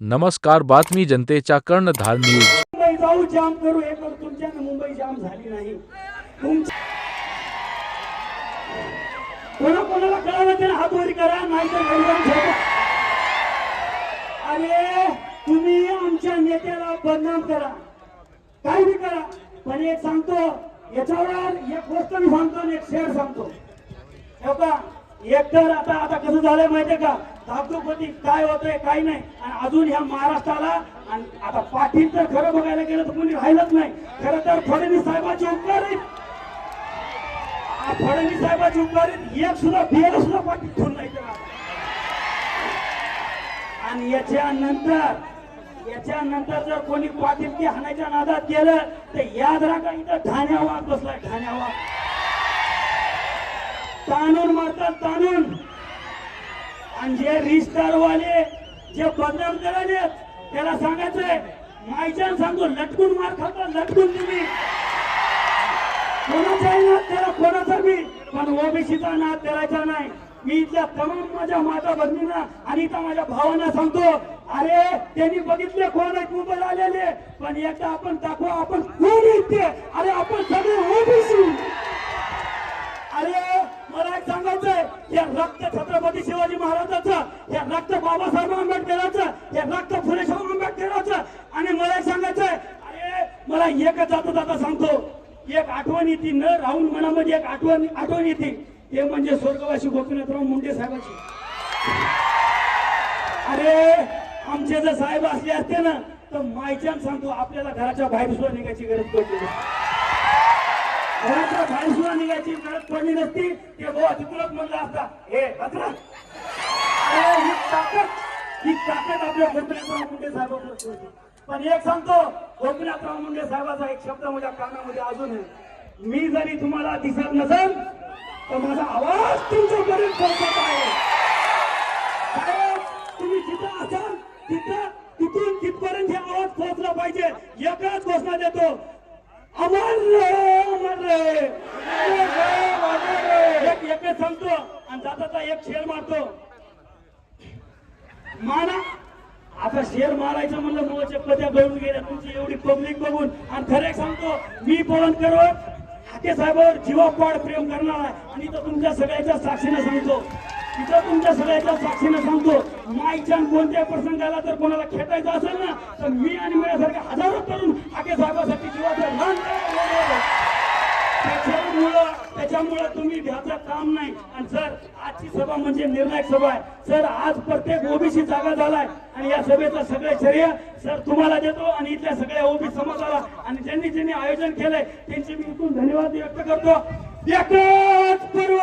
नमस्कार बातमी जनतेच्या कर्णधार न्यूज. मुंबई जाऊ जाम करू हे तुमच्यानं मुंबई जाम झाली नाही. तुमच्या कोणा कोणाला हात करा घरी जाऊन झोपा. अरे तुम्ही आमच्या नेत्याला बदनाम करा. काय बी करा. पण एक सांगतो याच्यावर एक गोष्ट मी सांगतो आणि एक शेअर सांगतो. हो का एक तर आता आता कसं झालंय माहितीये का? धाकधूकपती काय होतंय काय नाही. आणि अजून ह्या महाराष्ट्राला आणि आता पाटील तर खरं बघायला गेलं तर कोणी राहिलंच नाही. खरं तर फडणवीस साहेबांची उपकारित फडणवीस साहेबांची उपकारित एक सुद्धा बियाला सुद्धा पाटील ठेवून नाही आणि याच्यानंतर याच्यानंतर जर कोणी पाटील की हाणायच्या नादात गेलं तर याद राखा इथं ठाण्यावा बसलाय ठाण्यावा ताणून मारतात ताणून आणि जे रिस्टार वाले जे बदनाम करायले त्याला सांगायचंय मायच्यान सांगतो लटकून मार खाता लटकून तुम्ही कोणाचाही नाद त्याला कोणाचा बी पण ओबीसीचा नाद त्याला नाही. मी इथल्या तमाम माझ्या माता बहिणींना आणि इथं माझ्या भावांना सांगतो अरे त्यांनी बघितले कोण आहेत मुंबईला आलेले पण एकदा आपण दाखवा आपण कोण आहेत अरे आपण सगळे ओबीसी अरे मला एक सांगायचंय या रक्त छत्रपती शिवाजी महाराजांचं या रक्त बाबासाहेब आंबेडकरांचं या रक्त फुले शाहू आंबेडकरांचं आणि मला एक अरे मला एकच जाता जाता सांगतो. एक आठवण येते न राहून मनामध्ये एक आठवण आठवण येते. ते म्हणजे स्वर्गवासी गोपीनाथराव मुंडे साहेबाची. अरे आमचे जर साहेब असले असते ना तर मायच्यान सांगतो आपल्याला घराच्या बाहेर सुद्धा निघायची गरज पडली नाही. घराच्या बाहेर सुद्धा निघायची गरज पडली नसती ते भाऊ तिथूनच म्हणला असता हे भद्रा ही ताकद ही ताकद आपल्या गोपीनाथराव मुंडे साहेबांवर होती. पण एक सांगतो गोपीनाथराव मुंडे साहेबाचा एक शब्द माझ्या कानामध्ये अजून आहे मी जरी तुम्हाला दिसत नसेल तर माझा आवाज तुमच्यापर्यंत पोहोचत आहे साहेब, तुम्ही जिथं असाल तिथं तिथून तिथपर्यंत हे आवाज पोहोचला पाहिजे एकच घोषणा देतो अमर एक सांगतो आणि जाता एक शेर मारतो. माना आता शेर मारायचं म्हणलं मुलाच्या कथ्या गळून गेल्या तुमची एवढी पब्लिक बघून. आणि खरं एक सांगतो मी पवन करोड हाके साहेबावर जीवापाड प्रेम करणार आहे. आणि तर तुमच्या सगळ्याच्या साक्षीने सांगतो. इथं तुमच्या सगळ्याच्या साक्षीने सांगतो. माईच्या कोणत्या प्रसंगाला जर कोणाला खेटायचं असेल ना तर मी आणि माझ्यासारखे हजारो तरुण हाके साहेबासाठी जीवाचं लहान त्याच्यामुळे तुम्ही घ्यायचं काम नाही. आणि सर आजची सभा म्हणजे निर्णायक सभा आहे. सर आज प्रत्येक ओबीसी जागा झालाय. आणि या सभेचं सगळे श्रेय सर तुम्हाला देतो आणि इथल्या सगळ्या ओबी समाजाला आणि ज्यांनी ज्यांनी आयोजन केलंय त्यांचे मी इथून धन्यवाद व्यक्त करतो. एकच पर्व!